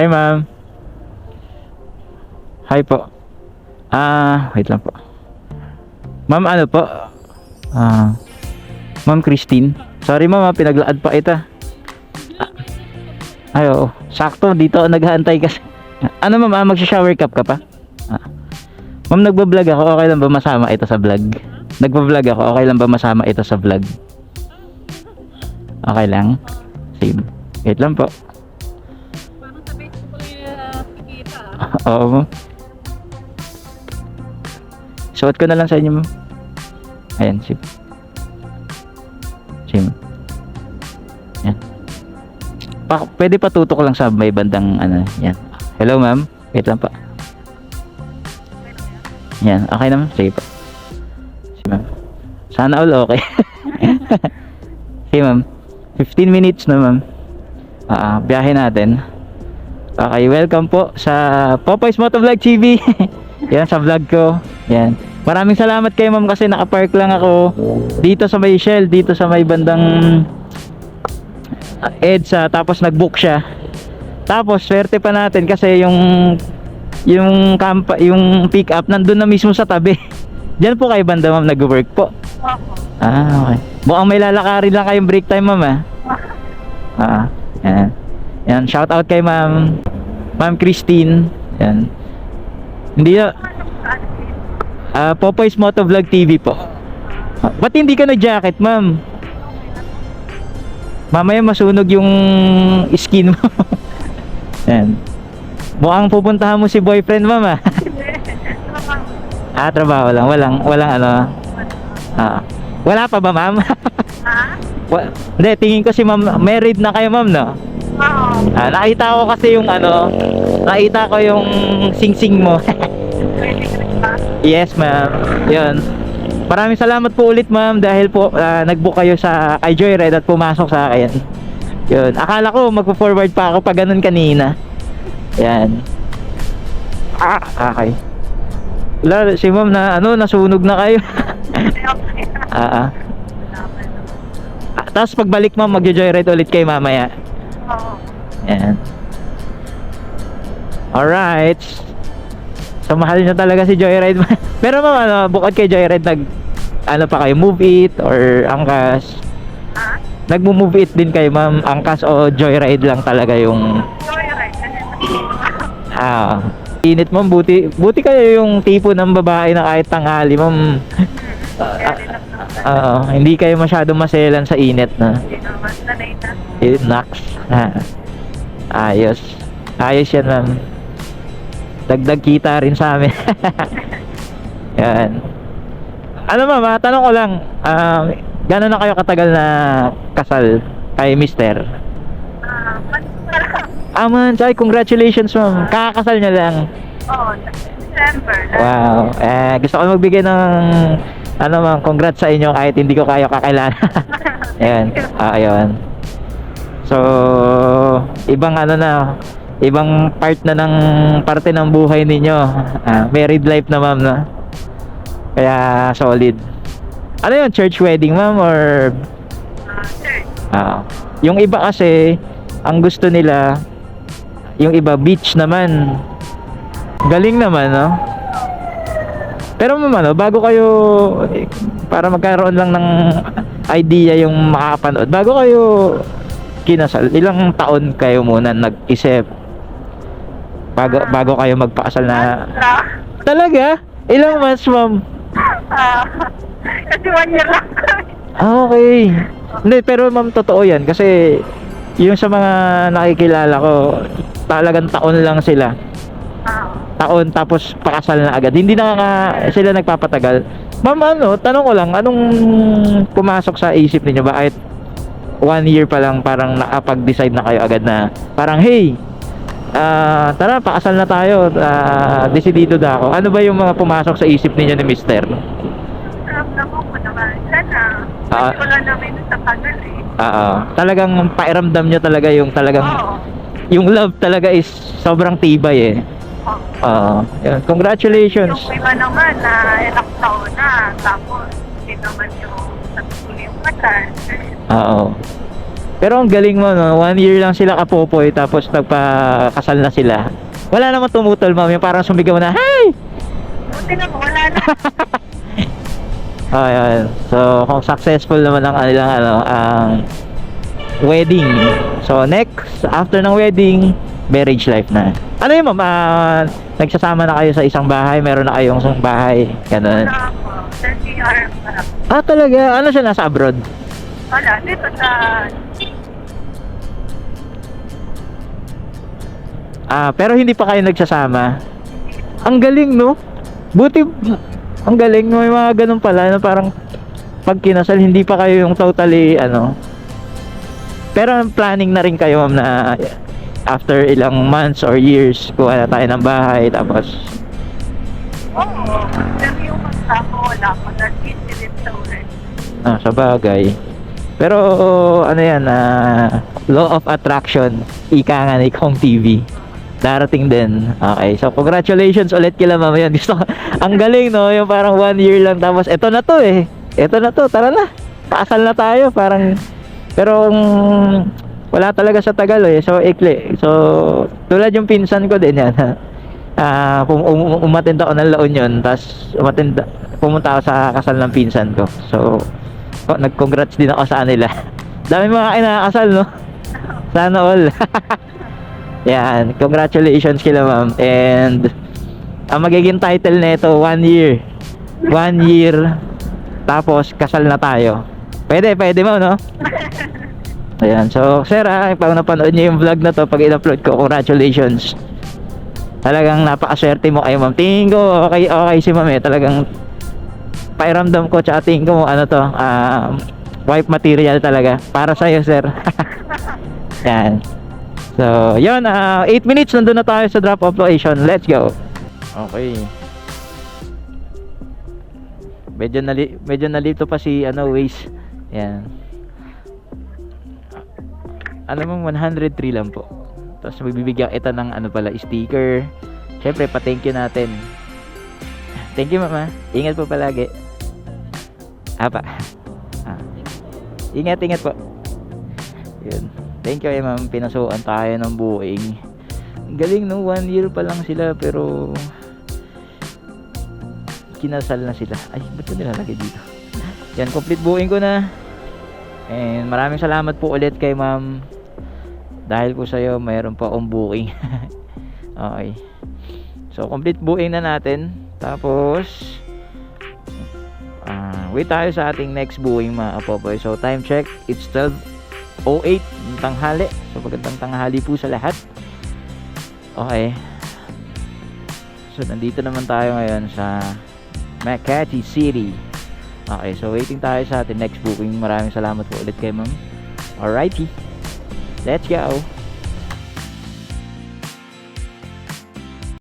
Hi, ma'am. Hi po. Ah, wait lang po. Ma'am, ano po? Ah, Ma'am Christine. Sorry ma'am, ah, pinaglaad pa ita. Ah, Ay, oo. Sakto, dito ako naghahantay kasi. Ano ma'am, ah, magsha-shower cup ka pa? Ah. Ma'am, nagbablog ako. Okay lang ba masama ito sa vlog? Nagbablog ako. Okay lang ba masama ito sa vlog? Okay lang? Same. Wait lang po. Oo, ma'am. Suot ko na lang sa inyo, ma'am. Ayan, sip. Sim. Yan. Pa, pwede pa tutok lang sa may bandang ano, yan. Hello, ma'am. Wait lang pa. Yan, okay naman. Sige pa. Si ma'am. Sana all okay. Sige, ma'am. 15 minutes na, ma'am. Ah, biyahe natin. Okay, welcome po sa Popoy's Motovlog TV. Yan sa vlog ko. Yan. Maraming salamat kay ma'am kasi nakapark lang ako dito sa may Shell, dito sa may bandang uh, EDSA tapos nag-book siya. Tapos swerte pa natin kasi yung yung kampa, yung pick up nandun na mismo sa tabi. Diyan po kayo banda ma'am nag-work po. Ah, okay. Mukhang may lalakarin lang kayong break time ma'am ah. Ah, yan. Yan, shout out kay ma'am. Ma'am Christine. Yan. Hindi na, ah, Popoy's Motovlog TV po. Ah, ba't hindi ka nag-jacket, ma'am? Mamaya masunog yung skin mo. Yan. Mukhang pupuntahan mo si boyfriend, ma'am ah. ah, trabaho lang. Walang, walang ano. Ah. Wala pa ba, ma'am? Ha? Hindi, tingin ko si ma'am, married na kayo, ma'am, no? Oo. Ah, nakita ko kasi yung ano, nakita ko yung sing-sing mo. Yes, ma'am. Yun. Maraming salamat po ulit, ma'am, dahil po ah, nag-book kayo sa kay Joyride at pumasok sa akin. Yun. Akala ko magpo-forward pa ako pag ganun kanina. Yan. Ah, okay. Wala, si ma'am na ano, nasunog na kayo. Ah, ah. Ah, Tapos pagbalik ma'am, magjo-joyride ulit kayo mamaya. Oo. Yan. Alright. So mahal nyo talaga si Joyride. Pero ma'am, ano, bukod kay Joyride, nag, ano pa kayo, Move It or Angkas? Ha? Nagmo-move it din kayo ma'am, Angkas o Joyride lang talaga yung, Joyride. ah, init ma'am, buti, buti kayo yung tipo ng babae na kahit tanghali ma'am. Lang naman. Oo, hindi kayo masyado maselan sa init na. Hindi naman. Sanay na. Eh, Nax. Ha. Ayos. Ayos yan, ma'am. Dagdag kita rin sa amin. yan. Ano ma'am, ah, tanong ko lang, um, gano'n na kayo katagal na kasal kay mister? Ah, parang. Ah, man, ay, congratulations ma'am. Kakasal niya lang. Oo. December. Wow. Eh, gusto ko magbigay ng, ano ma'am, congrats sa inyo kahit hindi ko kayo kakilala. Ayan. Ah, ayun. So, ibang ano na, ibang part na ng parte ng buhay ninyo. Ah, married life na ma'am na. Kaya solid. Ano yun, church wedding ma'am or sir. ah, yung iba kasi ang gusto nila yung iba beach naman. Galing naman, no? Pero ma'am, ano, bago kayo eh, para magkaroon lang ng idea yung makakapanood, bago kayo kinasal, ilang taon kayo muna nag-isip bago bago kayo magpakasal na Ah, talaga ilang months ma'am ah, kasi one year lang. Ah, okay. Hindi, pero ma'am, totoo yan. Kasi, yung sa mga nakikilala ko, talagang taon lang sila. Ah, Taon, tapos pakasal na agad. Hindi na nga sila nagpapatagal. Ma'am, ano, tanong ko lang, anong pumasok sa isip ninyo? Bakit one year pa lang parang nakapag-decide na kayo agad na parang, hey, ah tara, pakasal na tayo. ah desidido na ako. Ano ba yung mga pumasok sa isip ninyo ni Mister? ramdaman ko naman. Sana. Ah. Wala namin sa tagal eh. Oo. Talagang pairamdam nyo talaga yung talagang Oo. yung love talaga is sobrang tibay eh. Oo. Yun. Congratulations. Yung iba naman na ilang taon na, tapos hindi naman yung sa tuloy yung kasal. Oo. Pero ang galing mo, no? One year lang sila kapopoy, tapos nagpakasal na sila. Wala naman tumutol, ma'am. Yung parang sumigaw na, Hey! Buti na wala na. Ayun. So, kung successful naman ang kanilang ano, ang wedding. So, next, after ng wedding, marriage life na. Ano yun, ma'am? Ah, nagsasama na kayo sa isang bahay, meron na kayong isang bahay. Ganun. Wala ako. 30 hours na lang. Ah, talaga? Ano siya nasa abroad? Wala, dito sa... Ah, pero hindi pa kayo nagsasama. Ang galing, no? Buti, ang galing, may mga ganun pala na parang pag kinasal, hindi pa kayo yung totally, ano. Pero planning na rin kayo, ma'am, na after ilang months or years, kuha na tayo ng bahay, tapos, Oo. Pero yung kasama wala ko. Nag-incident sa ulit. ah, sa bagay. Pero, ano yan, ah, law of attraction, ika nga ni Kong TV. Darating din. Okay, so congratulations ulit kila mama yan. Gusto ang galing no, yung parang one year lang tapos eto na to eh. Eto na to, tara na. Pakasal na tayo, parang pero mm, wala talaga sa Tagal eh. So ikli. So tulad yung pinsan ko din yan. Ah, pum- um, umattend ako ng La Union, tapos umattend pumunta ako sa kasal ng pinsan ko. So ko- nag-congrats din ako sa kanila. Dami mga kinakasal no. Sana all. Yan, congratulations kila ma'am. And ang magiging title nito, one year. One year. Tapos kasal na tayo. Pwede, pwede mo, no? Ayan, so sir ha, pag napanood niyo yung vlog na to, pag in-upload ko, congratulations. Talagang napakaswerte mo kay ma'am. Tingin ko, okay, okay si ma'am eh. Talagang pairamdam ko, tsaka tingin ko, ano to, um, wife material talaga. Para sa'yo, sir. Yan. So, yun, 8 minutes, nandun na tayo sa drop-off location. Let's go. Okay. Medyo nali medyo nalito pa si ano Waze. Yan. Alam mo 103 lang po. Tapos magbibigyan kita ng ano pala sticker. Syempre pa thank you natin. Thank you mama. Ingat po palagi. Apa. Ah. Ingat ingat po. Yun. Thank you, ma'am. Pinasukan tayo ng buing. Galing, no? One year pa lang sila, pero... Kinasal na sila. Ay, ba't ko nilalagay dito? Yan, complete buing ko na. And maraming salamat po ulit kay ma'am. Dahil po sa'yo, mayroon pa akong booking. okay. So, complete buing na natin. Tapos... wait tayo sa ating next buing mga kapopoy. So, time check. It's 12 08 ng tanghali. So magandang tanghali po sa lahat. Okay. So nandito naman tayo ngayon sa Makati City. Okay, so waiting tayo sa ating next booking. Maraming salamat po ulit kay ma'am. Alrighty. Let's go.